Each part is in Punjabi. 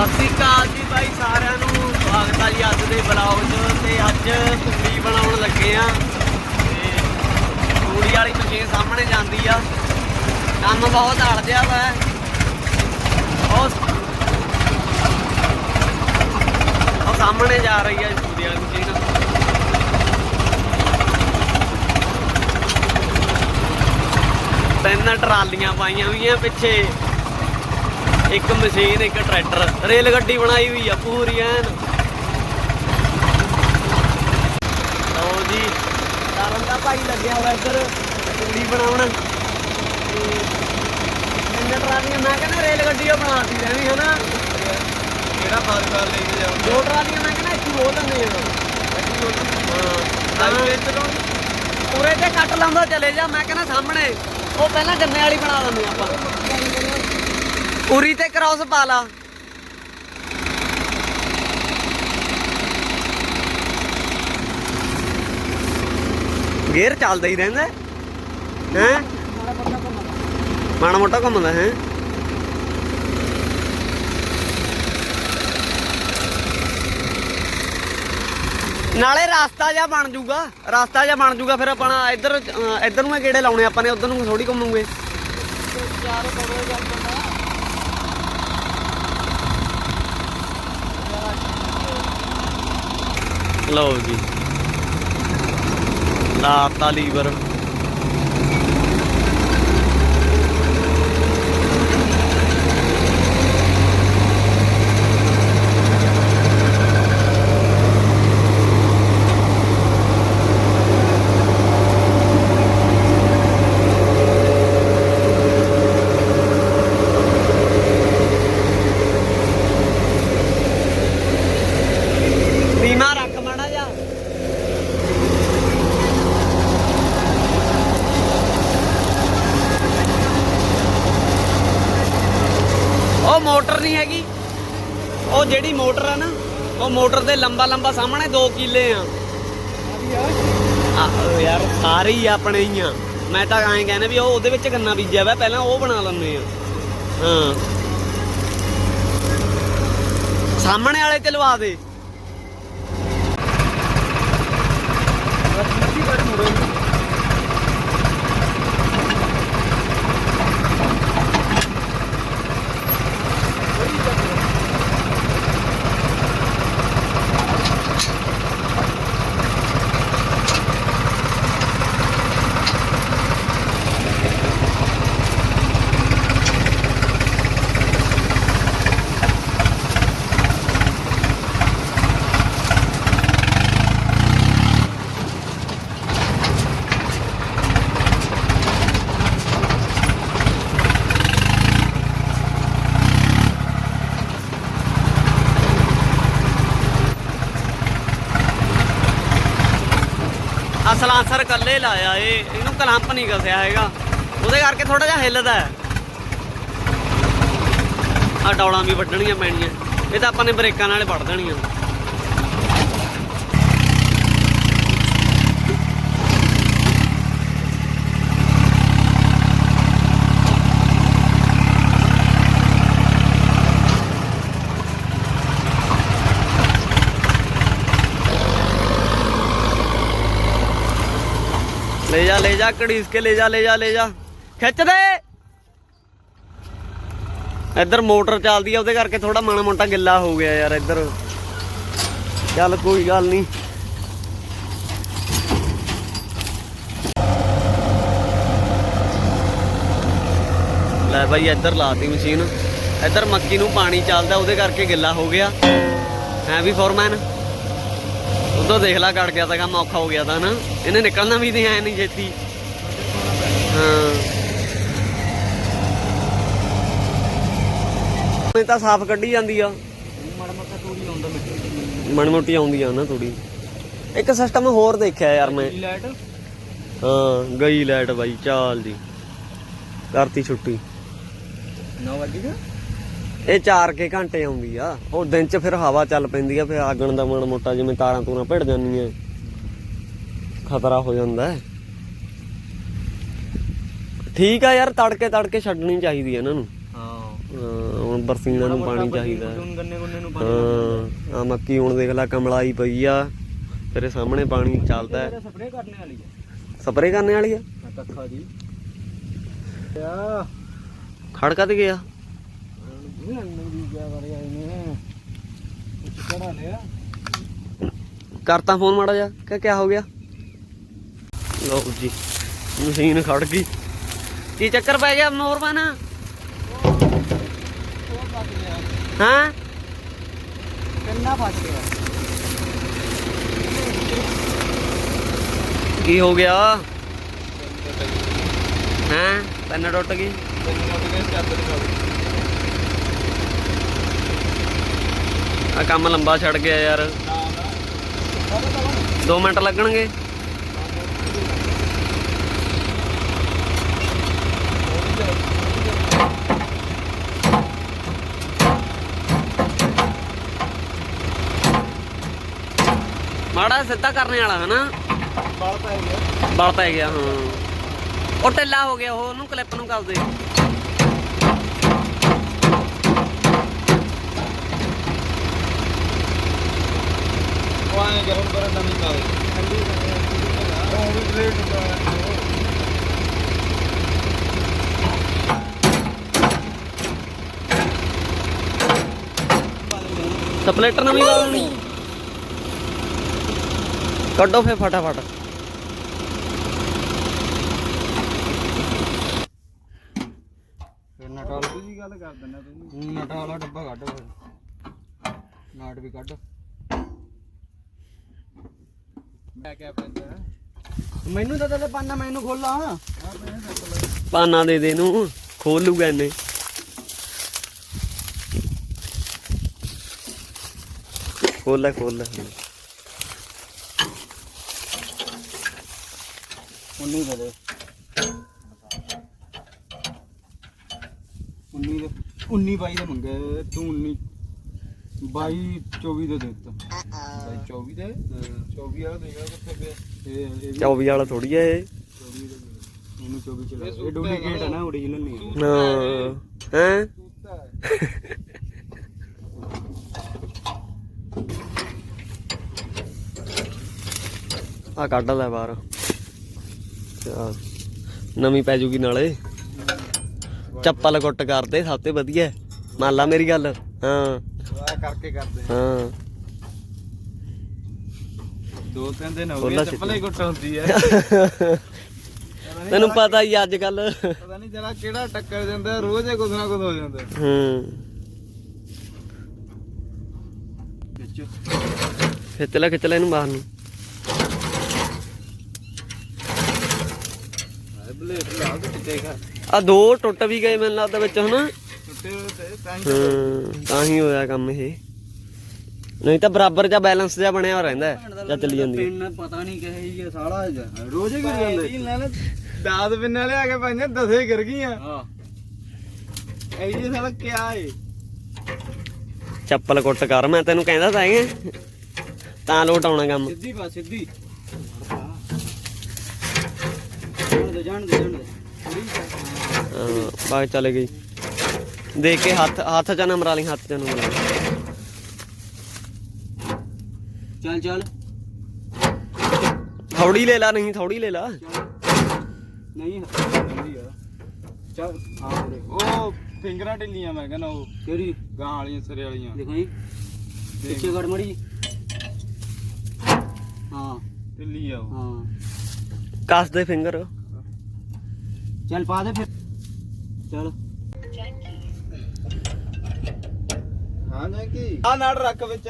ਸਤਿ ਸ਼੍ਰੀ ਅਕਾਲ ਜੀ ਭਾਈ ਸਾਰਿਆਂ ਨੂੰ। ਸਵਾਗਤ ਆ ਜੀ ਅੱਜ ਦੇ ਬਲੌਗ 'ਚ ਤੇ ਅੱਜ ਤੂੜੀ ਬਣਾਉਣ ਲੱਗੇ ਆ। ਤੇ ਤੂੜੀ ਵਾਲੀ ਮਸ਼ੀਨ ਸਾਹਮਣੇ ਜਾਂਦੀ ਆ। ਕੰਮ ਬਹੁਤ ਅੜਦਿਆ ਵਾ। ਉਹ ਉਹ ਸਾਹਮਣੇ ਜਾ ਰਹੀ ਆ ਤੂੜੀ ਵਾਲੀ ਮਸ਼ੀਨ ਤਿੰਨ ਟਰਾਲੀਆਂ ਪਾਈਆਂ ਹੋਈਆਂ ਪਿੱਛੇ। ਇੱਕ ਮਸ਼ੀਨ ਇੱਕ ਟਰੈਕਟਰ। ਰੇਲ ਗੱਡੀ ਬਣਾਈ ਹੋਈ ਆ ਪੂਰੀ ਐਨ। ਲਓ ਜੀ ਕਰਨ ਦਾ ਭਾਈ ਲੱਗਿਆ ਹੋਇਆ ਇੱਧਰ ਤੂੜੀ ਬਣਾਉਣ। ਤੇ ਤਿੰਨ ਟਰਾਲੀਆਂ ਮੈਂ ਕਹਿੰਦਾ ਰੇਲ ਗੱਡੀ ਉਹ ਬਣਾਤੀ ਰਹਿਣੀ ਹਨਾ? ਕਿਹੜਾ ਬਾਰ ਬਾਰ ਲੈ ਕੇ ਜਾਓ ਦੋ ਟਰਾਲੀਆਂ ਮੈਂ ਕਹਿੰਦਾ ਇੱਥੇ ਹੋ ਦਿੰਦੇ ਆ। ਹਾਂ ਹਾਈਵੇ ਚਲੋਂ ਉਰੇ ਤੇ ਕੱਟ ਲਾਉਂਦਾ ਚਲੇ ਜਾ ਮੈਂ ਕਹਿੰਦਾ ਸਾਹਮਣੇ। ਉਹ ਪਹਿਲਾਂ ਗੰਨੇ ਵਾਲੀ ਬਣਾ ਦਿੰਦੇ ਆਪਾਂ। ਉਰੀ ਤੇ ਕ੍ਰਾਸ ਪਾ ਲਾ। ਗੇਅਰ ਚੱਲਦਾ ਹੀ ਰਹਿੰਦਾ ਹੈ। ਮਾੜਾ ਮੋਟਾ ਘੁੰਮਦਾ ਹੈ। ਨਾਲੇ ਰਸਤਾ ਜਿਹਾ ਬਣ ਜੂਗਾ। ਰਸਤਾ ਜਿਹਾ ਬਣ ਜੂਗਾ ਫਿਰ ਆਪਾਂ ਇੱਧਰ ਇੱਧਰ ਨੂੰ ਕਿਹੜੇ ਲਾਉਣੇ? ਆਪਾਂ ਨੇ ਉਧਰ ਨੂੰ ਥੋੜੀ ਘੁੰਮੂਗੇ। ਲਓ ਜੀ। ਲਾਤਾ ਲੀਵਰ ਨੀਮਾ ਰੱਖ ਮਾੜਾ ਜਾ ਉਹ ਮੋਟਰ ਨਹੀਂ ਹੈਗੀ ਉਹ ਜਿਹੜੀ ਮੋਟਰ ਆ ਨਾ ਉਹ ਮੋਟਰ ਦੇ ਲੰਬਾ ਲੰਬਾ ਸਾਹਮਣੇ 2 ਕਿੱਲੇ ਆ। ਆਹੋ ਯਾਰ, ਸਾਰੇ ਹੀ ਆਪਣੇ ਹੀ ਆ। ਮੈਂ ਤਾਂ ਐਂ ਕਹਿੰਦਾ ਵੀ ਉਹ ਉਹਦੇ ਵਿੱਚ ਗੰਨਾ ਬੀਜਿਆ ਵਾ, ਪਹਿਲਾਂ ਉਹ ਬਣਾ ਲੈਂਦੇ ਆ। ਹਾਂ। ਸਾਹਮਣੇ ਵਾਲੇ ਤੇ ਲਵਾ ਦੇ। ਅਸਲ ਕੱਲੇ ਲਾਇਆ ਇਹ ਇਹਨੂੰ ਕਲੰਪ ਨਹੀਂ ਕਸਿਆ ਹੈਗਾ। ਉਹਦੇ ਕਰਕੇ ਥੋੜਾ ਜਿਹਾ ਹਿੱਲਦਾ ਹੈ। ਆ ਡੌਲਾਂ ਵੀ ਵੱਢਣੀਆਂ ਪੈਣੀਆਂ। ਇਹ ਤਾਂ ਆਪਾਂ ਨੇ ਬ੍ਰੇਕਾਂ ਨਾਲ ਵੱਢ ਦੇਣੀਆਂ। ਲੈ ਜਾ ਲੈ ਜਾ ਕੜੀਸ ਕੇ ਲੈ ਜਾ ਲੈ ਜਾ ਲੈ ਜਾ। ਖਿੱਚ ਦੇ। ਇੱਧਰ ਮੋਟਰ ਚੱਲਦੀ ਆ, ਉਹਦੇ ਕਰਕੇ ਥੋੜਾ ਮਾਣਾ ਮੋਟਾ ਗਿੱਲਾ ਹੋ ਗਿਆ ਯਾਰ ਇੱਧਰ। ਚੱਲ ਕੋਈ ਗੱਲ ਨਹੀਂ। ਲੈ ਬਾਈ, ਇੱਧਰ ਲਾਤੀ ਮਸ਼ੀਨ। ਇੱਧਰ ਮੱਕੀ ਨੂੰ ਪਾਣੀ ਚੱਲਦਾ, ਉਹਦੇ ਕਰਕੇ ਗਿੱਲਾ ਹੋ ਗਿਆ। ਹੈ ਵੀ ਫੋਰਮੈਨ? ਉਦੋਂ ਦੇਖ ਲਾ ਕੱਟ ਗਿਆ ਤਾਂ ਕੰਮ ਔਖਾ ਹੋ ਗਿਆ ਤਾਂ ਨਾ ਇਹਨੇ ਨਿਕਲਣਾ ਵੀ ਨਹੀਂ ਐ ਨਹੀਂ ਛੇਤੀ। ਹਾਂ। ਇਹ ਤਾਂ ਸਾਫ਼ ਕੱਢੀ ਜਾਂਦੀ ਆ। ਮਾੜਾ ਮਣ ਮੋਟੀ ਆਉਂਦੀ ਆ ਨਾ ਥੋੜੀ ਇੱਕ ਸਿਸਟਮ ਹੋਰ ਦੇਖਿਆ ਯਾਰ ਮੈਂ। ਹਾਂ, ਗਈ ਲਾਈਟ ਬਾਈ, ਚਾਲ ਜੀ ਕਰਤੀ ਛੁੱਟੀ। 9 ਵਜੇ ਇਹ 4 ਕੇ ਘੰਟੇ ਆਉਂਦੀ ਆ। ਉਹ ਦਿਨ ਚ ਫਿਰ ਹਵਾ ਚੱਲ ਪੈਂਦੀ ਆ ਫਿਰ ਆਗਣ ਦਾ ਮਣ ਮੋਟਾ ਜਿਵੇਂ ਤਾਰਾਂ ਤੂਰਾਂ ਭਿੜ ਜਾਂਦੀਆਂ। ਖਤਰਾ ਹੋ ਜਾਂਦਾ ਹੈ। ਠੀਕ ਆ ਯਾਰ ਤੜਕੇ ਤੜਕੇ ਛੱਡਣੀ ਚਾਹੀਦੀ ਆ ਇਹਨਾਂ ਨੂੰ। ਹਾਂ। ਹੁਣ ਬਰਸੀਨਾਂ ਨੂੰ ਪਾਣੀ ਚਾਹੀਦਾ। ਹੁਣ ਗੰਨੇ ਗੁੰਨੇ ਨੂੰ ਪਾਣੀ ਹਾਂ ਆ ਮੱਕੀ ਹੁਣ ਦੇਖ ਲੈ ਕਮਲਾਈ ਪਈ ਆ। ਤੇਰੇ ਸਾਹਮਣੇ ਪਾਣੀ ਚੱਲਦਾ ਹੈ। ਸਪਰੇਅ ਕਰਨੇ ਵਾਲੀ ਹੈ ਸਪਰੇ ਕਰਨ ਵਾਲੀ ਆ? ਕੱਖਾ ਆ ਖੜਕਾ ਤੇ ਗਿਆ। ਕਰਤਾ ਫੋਨ ਮਾੜਾ ਜਾ ਕਿ ਕਿਆ ਹੋ ਗਿਆ? ਲਓ ਜੀ ਮਸ਼ੀਨ ਖੜ ਗਈ। ਕੀ ਚੱਕਰ ਪੈ ਗਿਆ ਗਿਆ ਹਾਂ? ਕੰਨਾ ਫਸ ਗਿਆ? ਕੀ ਹੋ ਗਿਆ? ਹਾਂ? ਪੈਨ ਟੁੱਟ ਗਈ। ਆ ਕੰਮ ਲੰਬਾ ਛੱਡ ਗਿਆ ਯਾਰ। 2 ਮਿੰਟ ਲੱਗਣਗੇ। ਮਾੜਾ ਸਿੱਧਾ ਕਰਨੇ ਵਾਲਾ ਹਨਾ? ਬਾਲ ਪੈ ਗਿਆ। ਬਲ ਪੈ ਗਿਆ ਹਾਂ। ਉਹ ਢਿੱਲਾ ਹੋ ਗਿਆ ਉਹ ਉਹਨੂੰ ਕਲਿੱਪ ਨੂੰ ਕਰ ਦੇ। ਆਏ ਗਰਮ ਕਰਨ ਦਾ ਨਹੀਂ ਠੰਡੀ ਉਹ ਵੀ ਪਲੇਟ ਸਪਲੇਟਰ ਨਵੀਂ ਲਾ ਦੇਣੀ ਕੱਢੋ ਫੇ ਫਟਾਫਟ। ਫਿਰ ਨਟਾਲ ਦੀ ਗੱਲ ਕਰ ਦਿੰਦਾ ਤੂੰ ਨਟਾਲ ਵਾਲਾ ਡੱਬਾ ਕੱਢ ਫਿਰ। ਨਾਟ ਵੀ ਕੱਢ ਕਿਆ ਕਿਆ ਪੈਂਦਾ ਮੈਨੂੰ ਤਾਂ ਤੇਰੇ ਪਾਣਾ ਮੈਨੂੰ ਖੋਲਾ। ਪਾਨਾ ਦੇ ਦੇ ਨੂੰ ਖੋਲ ਲੂਗਾ ਇਹਨੇ। ਖੋਲ ਲੈ ਖੋਲ ਲੈ। ਉਨੀ ਦੇ ਦੇ। 19 ਦੇ 19 22 ਦੇ ਮੰਗੇ ਤੂੰ 19 22 24 ਦੇ ਦੇ ਦਿੱਤਾ। 24 ਦੇ 24 ਵਾਲਾ ਦੇਗਾ ਕਿੱਥੇ ਪਿਆ। ਇਹ ਇਹ ਵੀ 24 ਵਾਲਾ ਥੋੜੀ ਐ ਇਹ। 24 ਦੇ ਇਹਨੂੰ 24 ਚਲਾ ਇਹ ਡੁਪਲੀਕੇਟ ਹੈ ਨਾ। ਓਰੀਜਨਲ ਨਹੀਂ ਹੈ। ਹਾਂ। ਹੈ? ਆ ਕੱਢ ਲੈ ਬਾਹਰ। ਨਵੀਂ ਪੈ ਜੂਗੀ ਨਾਲੇ। ਚੱਪਲ ਕੁੱਟ ਕਰਦੇ ਸਭ ਤੋਂ ਵਧੀਆ। ਮੰਨ ਲਾ ਮੇਰੀ ਗੱਲ। ਹਾਂ। ਆ ਕਰਕੇ ਕਰਦੇ ਹਾਂ। ਦੋ ਤਿੰਨ ਦਿਨ ਹੋ ਖੋਲਾ ਗਏ ਚੱਪਲ ਹੀ ਗੁੱਟ ਹੁੰਦੀ ਹੈ ਤੈਨੂੰ ਪਤਾ ਹੀ ਅੱਜ ਕੱਲ ਪਤਾ ਨਹੀਂ ਜਰਾ ਕਿਹੜਾ ਟੱਕਰ ਜਾਂਦਾ ਰੋਜ਼ ਹੀ ਕੁਝ ਨਾ ਕੁਝ ਹੋ ਜਾਂਦਾ। ਹੂੰ। ਵਿੱਚ ਖਿੱਚ ਲੈ ਖਿੱਚ ਲੈ ਇਹਨੂੰ ਬਾਹਰ ਨੂੰ। ਆ ਦੋ ਟੁੱਟ ਵੀ ਗਏ ਮੈਨੂੰ ਲੱਗਦਾ ਵਿੱਚ ਹਨਾ? ਟੁੱਟੇ ਤਾਂ ਹੀ ਹੋਇਆ ਕੰਮ ਇਹ। ਨਹੀਂ ਤਾਂ ਬਰਾਬਰ ਜਾਂ ਬੈਲੈਂਸ ਜਿਹਾ ਬਣਿਆ ਹੋਇਆ ਰਹਿੰਦਾ ਹੈ, ਜਾਂ ਚੱਲੀ ਜਾਂਦੀ ਹੈ। ਪਿੰਨ ਪਤਾ ਨਹੀਂ ਕਹੇ ਇਹ ਸਾਲਾ ਰੋਜ਼ ਹੀ ਗਿਰ ਜਾਂਦੇ। ਇਹਨਾਂ ਨੇ 10 ਪਿੰਨਾਂ ਲਿਆ ਕੇ ਪਾਈਆਂ ਦਸੇ ਗਿਰ ਗਈਆਂ। ਹਾਂ। ਇਹ ਜੀ ਸਾਲਾ ਕਿਆ ਏ? ਚੱਪਲ ਕੁੱਟ ਕਰ ਮੈਂ ਤੈਨੂੰ ਕਹਿੰਦਾ ਤਾਂ ਹੈਗਾ। ਤਾਂ ਲੋਟ ਆਉਣਾ ਕੰਮ। ਸਿੱਧੀ ਪਾ ਸਿੱਧੀ। ਜਾਣ ਦੇ ਜਾਣ ਦੇ ਜਾਣ ਦੇ। ਹਾਂ ਬਾਗ ਚਲੇ ਗਈ। ਦੇਖ ਕੇ ਹੱਥ ਹੱਥ ਚ ਨਾ ਮਰਾ ਲਈ ਹੱਥ ਚ ਨਾ ਮਰਾ ਲਈ। ਚੱਲ ਚੱਲ। ਥੋੜੀ ਲੈ ਲਾ ਨਹੀਂ ਥੋੜੀ ਲੈ ਲਾ। ਨਹੀਂ ਆ ਚੱਲ ਹਾਂ ਉਰੇ। ਉਹ ਫਿੰਗਰਾਂ ਢਿੱਲੀਆਂ ਮੈਂ ਕਹਿੰਦਾ ਉਹ। ਕਿਹੜੀ? ਗਾਂ ਵਾਲੀਆਂ ਸਿਰੇ ਵਾਲੀਆਂ। ਦੇਖੋ ਜੀ। ਪਿੱਛੇ ਗੜ ਮੜੀ ਹਾਂ। ਢਿੱਲੀ ਆ ਉਹ। ਹਾਂ। ਕੱਸ ਦੇ ਫਿੰਗਰ। ਚੱਲ ਪਾ ਦੇ ਫਿਰ। ਚੱਲ। ਹਾਂ ਆ ਨਾੜ ਰੱਖ ਵਿੱਚ।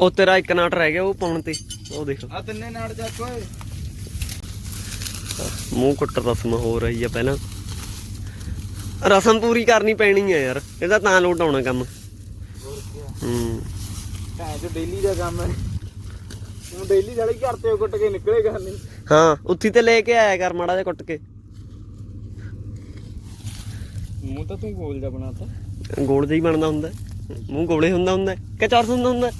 ਉਹ ਤੇਰਾ ਇੱਕ ਨਾਟ ਰਹਿ ਗਿਆ ਉਹ ਪਾਉਣ ਤੇ। ਉਹ ਦੇਖ। ਆ ਤਿੰਨੇ ਨਾੜ ਚੱਕ ਓਏ। ਮੂੰਹ ਕੁੱਟ ਰਸਮ ਹੋ ਰਹੀ ਆ ਪਹਿਲਾਂ। ਰਸਮ ਪੂਰੀ ਕਰਨੀ ਪੈਣੀ ਆ ਯਾਰ ਇਹਦਾ ਤਾਂ ਲੋਟ ਆਉਣਾ ਕੰਮ। ਹੂੰ। ਭੈਣ ਜੋ ਡੇਲੀ ਦਾ ਕੰਮ ਹੈ। ਹੁਣ ਡੇਲੀ ਸਾਲੇ ਘਰ ਤੇ ਕੁੱਟ ਕੇ ਨਿਕਲੇਗਾ ਨਹੀਂ। ਹਾਂ ਉੱਥੀ ਤੇ ਲੈ ਕੇ ਆਇਆ ਕਰ ਮਾੜਾ ਜਿਹਾ ਕੁੱਟ ਕੇ। ਮੂੰਹ ਤਾਂ ਤੂੰ ਗੋਲ ਜਾ ਬਣਾਤਾ। ਗੋਲ ਜਿਹਾ ਹੀ ਬਣਦਾ ਹੁੰਦਾ। ਮੂੰਹ ਗੋਲੇ ਹੁੰਦਾ ਹੁੰਦਾ। ਕਿ ਚੌਰਸ ਹੁੰਦਾ ਹੁੰਦਾ?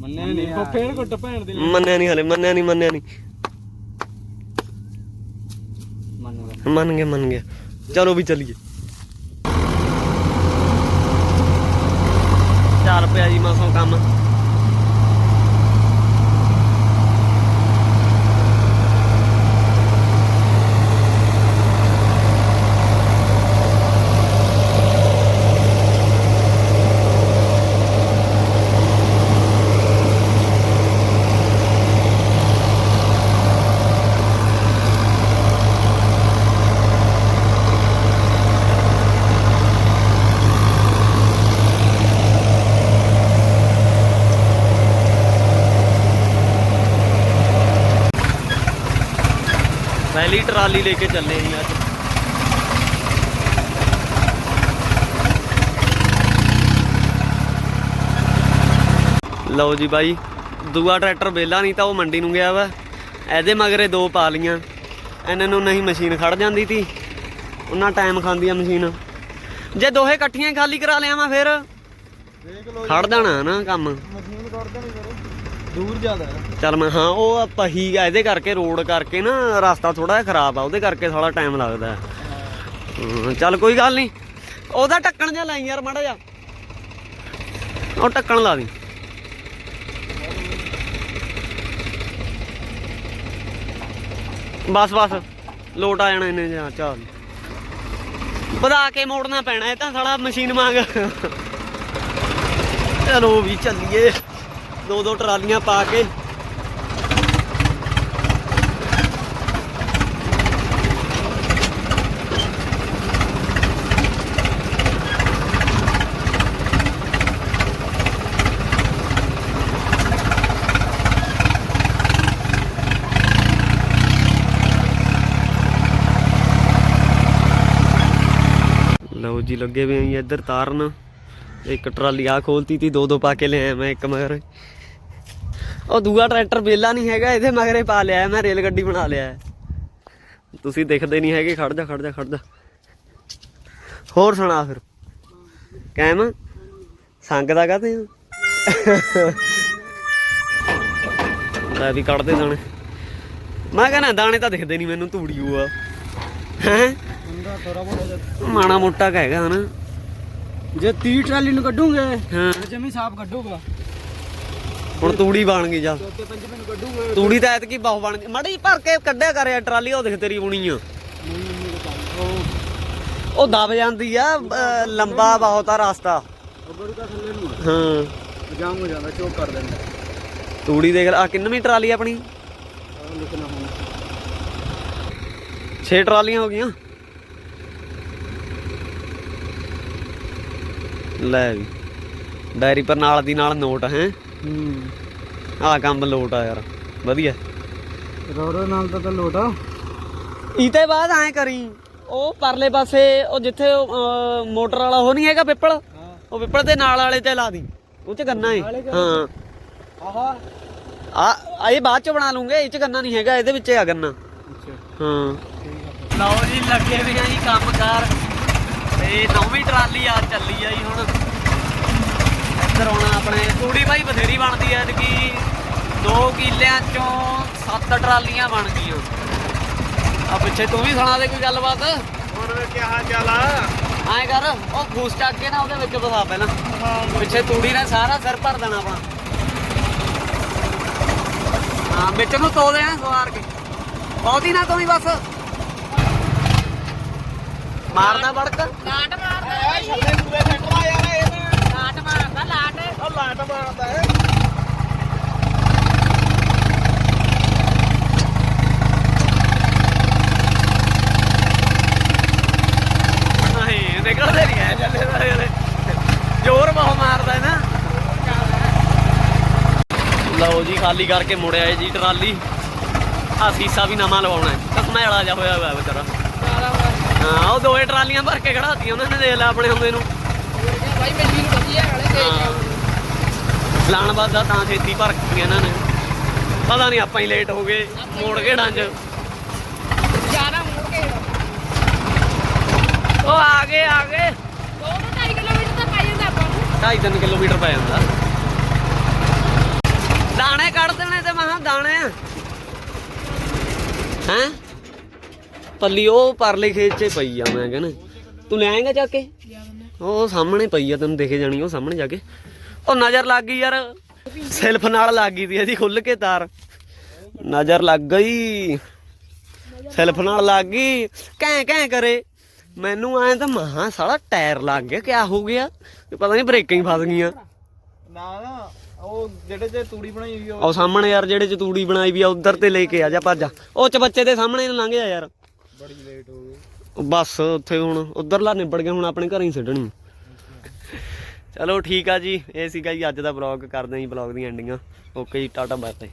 ਮੰਨਿਆ ਨਹੀਂ ਉਹ ਫੇਰ ਕੁੱਟ ਭੈਣ ਦੇ ਮੰਨਿਆ ਨਹੀਂ ਹਲੇ ਮੰਨਿਆ ਨਹੀਂ ਮੰਨਿਆ ਨਹੀਂ ਮੰਨ ਗਏ ਮੰਨ ਗਏ ਚਲੋ ਵੀ ਚੱਲੀਏ। ਚੱਲ ਪਿਆ ਜੀ ਮਸੋਂ ਕੰਮ। ਪਹਿਲੀ ਟਰਾਲੀ ਲੈ ਕੇ ਚੱਲੇ ਜੀ ਅੱਜ। ਲਓ ਜੀ ਬਾਈ ਦੂਆ ਟਰੈਕਟਰ ਵੇਲਾ ਨਹੀਂ ਤਾਂ ਉਹ ਮੰਡੀ ਨੂੰ ਗਿਆ ਵਾ। ਇਹਦੇ ਮਗਰੇ ਦੋ ਪਾ ਲੀਆਂ ਇਹਨਾਂ ਨੂੰ ਨਹੀਂ ਮਸ਼ੀਨ ਖੜ ਜਾਂਦੀ ਤੀ। ਉਹਨਾਂ ਟਾਈਮ ਖਾਂਦੀ ਆ ਮਸ਼ੀਨ। ਜੇ ਦੋਹੇ ਇਕੱਠੀਆਂ ਖਾਲੀ ਕਰਾ ਲਿਆ ਮੈਂ ਫਿਰ? ਦੇਖ ਲਓ ਖੜ ਦੇਣਾ ਨਾ ਕੰਮ। ਮਸ਼ੀਨ ਕੱਢਦੇ ਨਹੀਂ ਕਰੋ ਦੂਰ ਜ਼ਿਆਦਾ ਚੱਲ ਮੈਂ ਹਾਂ, ਉਹ ਆ ਪਹੀ ਇਹਦੇ ਕਰਕੇ ਰੋਡ ਕਰਕੇ ਨਾ ਰਸਤਾ ਥੋੜਾ ਜਿਹਾ ਖਰਾਬ ਆ, ਉਹਦੇ ਕਰਕੇ ਸਾਲਾ ਟਾਈਮ ਲੱਗਦਾ ਚੱਲ ਕੋਈ ਗੱਲ ਨਹੀਂ। ਉਹਦਾ ਢੱਕਣ ਜਿਹਾ ਲਾਈ ਯਾਰ ਮਾੜਾ ਜਿਹਾ। ਉਹ ਢੱਕਣ ਲਾ ਦੀ। ਬਸ ਬਸ। ਲੋਟ ਆ ਜਾਣਾ ਇਹਨੇ ਜਾਂ ਚੱਲ ਵਧਾ ਕੇ ਮੋੜਨਾ ਪੈਣਾ, ਇਹ ਤਾਂ ਸਾਲਾ ਮਸ਼ੀਨ ਮੰਗ ਚਲੋ ਵੀ ਚੱਲੀਏ। ਦੋ ਦੋ ਟਰਾਲੀਆਂ ਪਾ ਕੇ। ਲਓ ਜੀ, ਲੱਗੇ ਵੇ ਆਂ ਇੱਧਰ ਤਾਰਨ। ਇੱਕ ਟਰਾਲੀ ਆ ਖੋਲਤੀ ਤੀ, ਦੋ ਦੋ ਪਾ ਕੇ ਲਿਆਇਆ ਮੈਂ ਇੱਕ ਮਗਰ। ਉਹ ਦੂਆ ਟਰੈਕਟਰ ਬੇਲਾ ਨਹੀਂ ਹੈਗਾ ਇਹਦੇ ਮਗਰੇ ਪਾ ਲਿਆ ਮੈਂ ਰੇਲ ਗੱਡੀ ਬਣਾ ਲਿਆ। ਤੁਸੀਂ ਦਿਖਦੇ ਨਹੀਂ ਹੈਗੇ ਖੜ ਜਾ ਖੜ ਜਾ ਖੜ ਜਾ। ਹੋਰ ਸੁਣਾ ਫਿਰ। ਕਾਇਮ ਸੰਗ ਦਾ ਕਾਤੇ ਲੈ ਵੀ ਕੱਢਦੇ ਦਾਣੇ। ਮੈਂ ਕਹਿੰਦਾ ਦਾਣੇ ਤਾਂ ਦਿਖਦੇ ਨਹੀਂ ਮੈਨੂੰ ਤੂੜੀ ਉਹ ਆ। ਹੈ? ਮਾਣਾ ਮੋਟਾ ਕੁ ਹੈਗਾ ਨਾ। ਜੇ 30 ਟਰਾਲੀ ਨੂੰ ਕੱਢੂਗੇ ਹਾਂ। ਜਮੀ ਸਾਫ਼ ਕੱਢੂਗਾ। ਹੁਣ ਤੂੜੀ ਬਣ ਗਈ ਜਾ। ਤੂੜੀ ਤਾਂ ਐਤਕੀ ਬਹੁ ਬਣ ਗਈ। ਮੜੀ ਭਰ ਕੇ ਕੱਢਿਆ ਕਰਿਆ ਟਰਾਲੀ ਉਹ ਦੇਖ ਤੇਰੀ ਬੁਣੀ ਆ। ਉਹ ਦਬ ਜਾਂਦੀ ਆ ਲੰਬਾ ਬਹੁਤ ਆ ਰਸਤਾ। ਅੱਬਰੂ ਦਾ ਥੱਲੇ ਨੂੰ ਆ। ਹਾਂ। ਜਾਮ ਹੋ ਜਾਂਦਾ ਚੋਕ ਕਰ ਦਿੰਦਾ। ਤੂੜੀ ਦੇਖ ਆ ਕਿੰਨਵੀਂ ਟਰਾਲੀ ਆਪਣੀ? 6 ਟਰਾਲੀਆਂ ਹੋ ਗਈਆਂ। ਲੈ ਵੀ। ਡਾਇਰੀ ਪਰ ਨਾਲ ਦੀ ਨਾਲ ਨੋਟ ਹੈ। ਹੂੰ। ਆਹ ਕੰਮ ਲੋਟ ਆ ਯਾਰ ਵਧੀਆ। ਰੋੜੋ ਨਾਲ ਤਾਂ ਤਾਂ ਲੋਟਾ ਇਤੇ ਬਾਅਦ ਐ ਕਰੀ ਉਹ ਪਰਲੇ ਪਾਸੇ ਉਹ ਜਿੱਥੇ ਉਹ, ਅਹ, ਮੋਟਰ ਵਾਲਾ ਉਹ ਨਹੀਂ ਹੈਗਾ ਪਿੱਪਲ ਉਹ ਪਿੱਪਲ ਦੇ ਨਾਲ ਵਾਲੇ ਤੇ ਲਾ ਦੀ ਉਹ ਚ ਗੰਨਾ ਚ? ਹਾਂ ਆਹਾ। ਆ ਆ ਇਹ ਬਾਅਦ ਚ ਬਣਾ ਲੂੰਗੇ ਇਹ ਚ ਗੰਨਾ ਨਹੀਂ ਹੈਗਾ ਇਹਦੇ ਵਿੱਚ ਆ ਗੰਨਾ। ਅੱਛਾ। ਹਾਂ। ਆ। ਲਓ ਜੀ ਲੱਗੇ ਵੀ ਆ ਜੀ ਕੰਮਕਾਰ। ਤੇ ਨੌਵੀਂ ਟਰਾਲੀ ਆ ਚੱਲੀ ਆ ਜੀ ਹੁਣ। ਇੱਧਰ ਹੁਣ ਆਪਣੇ। ਤੂੜੀ ਭਾਈ ਬਥੇਰੀ ਬਣਦੀ ਐ ਕਿ 2 ਕਿੱਲਿਆਂ ਚੋਂ 7 ਟਰਾਲੀਆਂ ਬਣ ਗਈਆਂ ਆ ਪਿੱਛੇ ਤੂੰ ਵੀ ਸੁਣਾ ਦੇ ਕੋਈ ਗੱਲਬਾਤ। ਹੋਰ ਕੀ ਹਾਲ ਚਾਲ ਆ? ਐਂ ਕਰ ਉਹ ਫੂਸ ਚੱਕ ਕੇ ਨਾ ਉਹਦੇ ਵਿੱਚ ਬਸਾ ਪਹਿਲਾਂ। ਪਿੱਛੇ ਤੂੜੀ ਨੇ ਸਾਰਾ ਸਿਰ ਭਰ ਦੇਣਾ ਆਪਣਾ ਹਾਂ ਵਿੱਚ ਨੂੰ ਤੋ ਦੇ ਆ ਸਵਾਰ ਕੇ। ਬਹੁਤੀ ਨਾ ਤੋਈ ਬਸ। ਮਾਰਦਾ ਵੜਕ। ਲਾਟ ਮਾਰਦਾ ਇਹ ਛੱਲੇ ਪੂਰੇ ਫੈਕਟਰਾ ਯਾਰ ਇਹ ਲਾਟ ਲਾਟ। ਉਹ ਲਾਟ ਮਾਰਦਾ ਹੈ ਨਹੀਂ ਨਿਕਲਦੇ ਨਹੀਂ ਐ ਚੱਲੇ ਤਾਂ ਇਹਦੇ ਜ਼ੋਰ ਬਹੁਤ ਮਾਰਦਾ ਹੈ ਨਾ। ਲਓ ਜੀ ਖਾਲੀ ਕਰਕੇ ਮੁੜਿਆ ਏ ਜੀ ਟਰਾਲੀ। ਆ ਸੀਸਾ ਵੀ ਨਵਾਂ ਲਵਾਉਣਾ ਹੈ। ਕਸਮੇ ਵਾਲਾ ਜਾ ਹੋਇਆ ਹੋਇਆ ਵਿਚਾਰਾ ਹਾਂ ਉਹ ਦੋਏ ਟਰਾਲੀਆਂ ਭਰ ਕੇ ਖੜਾਤੀਆਂ ਉਹਨਾਂ ਨੇ ਦੇਖ ਲਿਆ ਆਪਣੇ ਹੁੰਦੇ ਨੂੰ। ਭਾਈ ਹਾਂ। ਲਾਣ ਬਾਦ ਦਾ ਤਾਂ ਛੇਤੀ ਭਰ ਕੇ ਇਹਨਾਂ ਨੇ। ਪਤਾ ਨਹੀਂ ਆਪਾਂ ਹੀ ਲੇਟ ਹੋ ਗਏ ਮੋੜ ਕੇ ਡੰਜ। ਜ਼ਿਆਦਾ ਮੁੜ ਕੇ। ਉਹ ਆ ਗਏ ਆ ਗਏ। 2 ਤੋਂ 2.5 ਕਿਲੋਮੀਟਰ ਤਾਂ ਪੈ ਜਾਂਦਾ ਆਪਾਂ ਨੂੰ। ਕਿਲੋਮੀਟਰ ਪੈ ਜਾਂਦਾ। ਦਾਣੇ ਕੱਢ ਦੇਣੇ ਤੇ ਮਹਾ ਦਾਣੇ ਹੈ? ਪੱਲੀ ਉਹ ਪਰਲੇ ਖੇਤ 'ਚ ਪਈ ਆ ਮੈਂ ਕਹਿੰਦਾ। ਤੂੰ ਲੈ ਆਏਗਾ ਜਾ ਕੇ? ਉਹ ਸਾਹਮਣੇ ਪਈ ਆ ਤੈਨੂੰ ਦਿਖੇ ਜਾਣੀ ਉਹ ਸਾਹਮਣੇ ਜਾ ਕੇ। ਉਹ ਨਜ਼ਰ ਲੱਗ ਗਈ ਯਾਰ। ਸੈਲਫ ਨਾਲ ਲੱਗ ਗਈ ਸੀ ਇਹਦੀ ਖੁੱਲ ਕੇ ਤਾਰ। ਨਜ਼ਰ ਲੱਗ ਗਈ। ਸੈਲਫ ਨਾਲ ਲੱਗ ਗਈ। ਕੈਂ ਕੈਂ ਕਰੇ? ਮੈਨੂੰ ਐਂ ਤਾਂ ਮਹਾ ਸਾਲਾ ਟਾਇਰ ਲੱਗ ਗਿਆ ਕਿਆ ਹੋ ਗਿਆ? ਪਤਾ ਨਹੀਂ ਬ੍ਰੇਕਾਂ ਹੀ ਫਸ ਗਈਆਂ। ਨਾ ਨਾ ਉਹ ਜਿਹੜੇ ਜੇ ਤੂੜੀ ਬਣਾਈ ਹੋਈ ਉਹ ਸਾਹਮਣੇ ਯਾਰ ਜਿਹੜੇ ਚ ਤੂੜੀ ਬਣਾਈ ਵੀ ਆ ਉਧਰ ਤੇ ਲੈ ਕੇ ਆ ਜਾ ਭੱਜ ਉਹ ਚ ਬੱਚੇ ਦੇ ਸਾਹਮਣੇ ਲੰਘ ਜਾ ਯਾਰ ਬੜੀ ਲੇਟ ਹੋ ਗਈ ਉਹ ਬਸ ਉੱਥੇ ਹੁਣ ਉਧਰਲਾ ਨਿਬੜ ਗਿਆ, ਹੁਣ ਆਪਣੇ ਘਰੇ ਹੀ ਛੱਡਣੀ ਚਲੋ ਠੀਕ ਆ ਜੀ, ਇਹ ਸੀਗਾ ਜੀ ਅੱਜ ਦਾ ਬਲੌਗ ਕਰਦੇ ਆਂ ਜੀ ਬਲੌਗ ਦੀਆਂ ਐਂਡਿੰਗਾਂ ਓਕੇ ਜੀ, ਟਾਟਾ ਬਾਏ ਬਾਏ